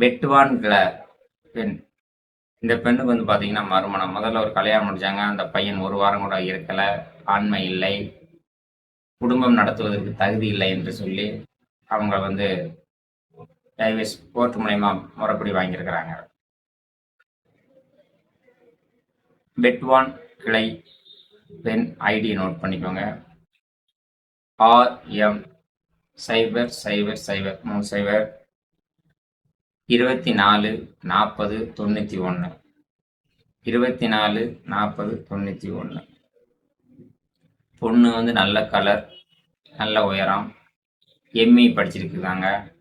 வெட்டுவான்கிற பெண். இந்த பெண்ணுக்கு வந்து பார்த்தீங்கன்னா மறுமணம். முதல்ல ஒரு கல்யாணம் முடிச்சாங்க. அந்த பையன் ஒரு வாரம் கூட இருக்கலை. ஆண்மை இல்லை. குடும்பம் நடத்துவதற்கு தகுதி இல்லை என்று சொல்லி அவங்க வந்து டைவர்ஸ் கோர்ட் மூலயமா முறைப்படி வாங்கியிருக்கிறாங்க. பெட்வான் கிளை பெண் ஐடி நோட் பண்ணிக்கோங்க. ஆர்எம் சைபர் சைபர் சைபர் மூணு சைபர் இருபத்தி நாலு நாற்பது தொண்ணூற்றி ஒன்று இருபத்தி நாலு நாற்பது தொண்ணூற்றி ஒன்று பொண்ணு வந்து நல்ல கலர் நல்ல உயரம் எம்இ படிச்சிருக்குறாங்க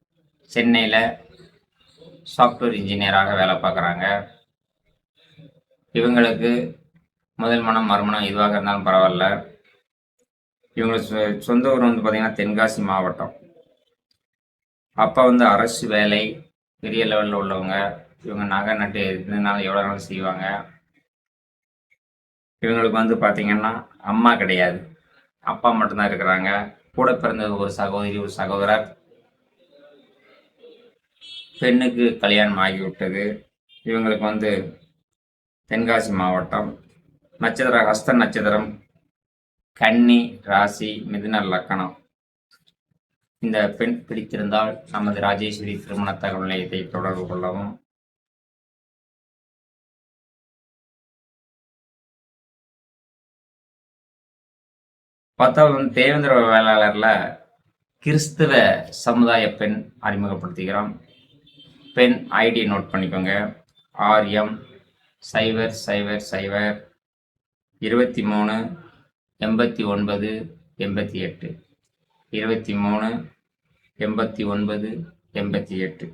சென்னையில் சாஃப்ட்வேர் இன்ஜினியராக வேலை பார்க்குறாங்க. இவங்களுக்கு முதல் மனம் மறுமணம் எதுவாக இருந்தாலும் பரவாயில்ல. இவங்களுக்கு சொ- சொந்த ஊர் வந்து பார்த்திங்கன்னா தென்காசி மாவட்டம். அப்பா வந்து அரசு வேலை பெரிய லெவலில் உள்ளவங்க இவங்க நகை நட்டு எதுனாலும் எவ்வளோ நாள் செய்வாங்க? இவங்களுக்கு வந்து பார்த்திங்கன்னா அம்மா கிடையாது. அப்பா மட்டும்தான் இருக்கிறாங்க. கூட பிறந்தது ஒரு சகோதரி ஒரு சகோதரர். பெண்ணுக்கு கல்யாணம் ஆகிவிட்டது. இவங்களுக்கு வந்து தென்காசி மாவட்டம் நட்சத்திர ஹஸ்த நட்சத்திரம் கன்னி ராசி மிதுன லக்கணம். இந்த பெண் பிடித்திருந்தால் நமது ராஜேஸ்வரி திருமண தகவல் நிலையத்தை தொடர்பு கொள்ளவும். பத்தாவது வந்து தேவேந்திர வேளாளர்ல கிறிஸ்துவ சமுதாய பெண் அறிமுகப்படுத்துகிறோம். பெண் ஐடி நோட் பண்ணிக்கோங்க. ஆர்எம் சைபர் சைபர் சைபர் இருபத்தி மூணு எண்பத்தி ஒன்பது எண்பத்தி எட்டு. இருபத்தி மூணு எண்பத்தி ஒன்பது எண்பத்தி எட்டு.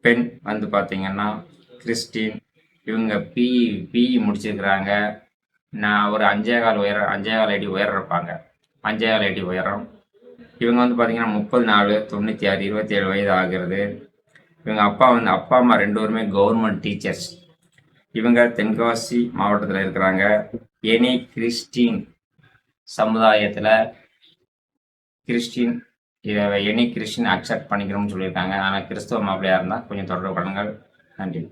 பெண் வந்து பார்த்தீங்கன்னா கிறிஸ்டின். இவங்க பிஇ பிஇ முடிச்சிருக்கிறாங்க. நான் ஒரு அஞ்சே கால் உயர அஞ்சே கால் அடி உயரம் இருப்பாங்க. அஞ்சே கால் அடி உயரம். இவங்க வந்து பார்த்தீங்கன்னா முப்பது நாலு தொண்ணூற்றி ஆறு இருபத்தி ஏழு வயது ஆகிறது. இவங்க அப்பா வந்து அப்பா அம்மா ரெண்டு பேருமே கவர்மெண்ட் டீச்சர்ஸ் இவங்க தென்காசி மாவட்டத்தில் இருக்கிறாங்க. எனி கிறிஸ்டின் சமுதாயத்தில் கிறிஸ்டின் இதை எனி கிறிஸ்டின் அக்செப்ட் பண்ணிக்கணும்னு சொல்லியிருக்காங்க. ஆனால் கிறிஸ்துவ மாப்பிள்ளையாக இருந்தால் கொஞ்சம் தொடர்பு பண்ணுங்கள் நன்றி.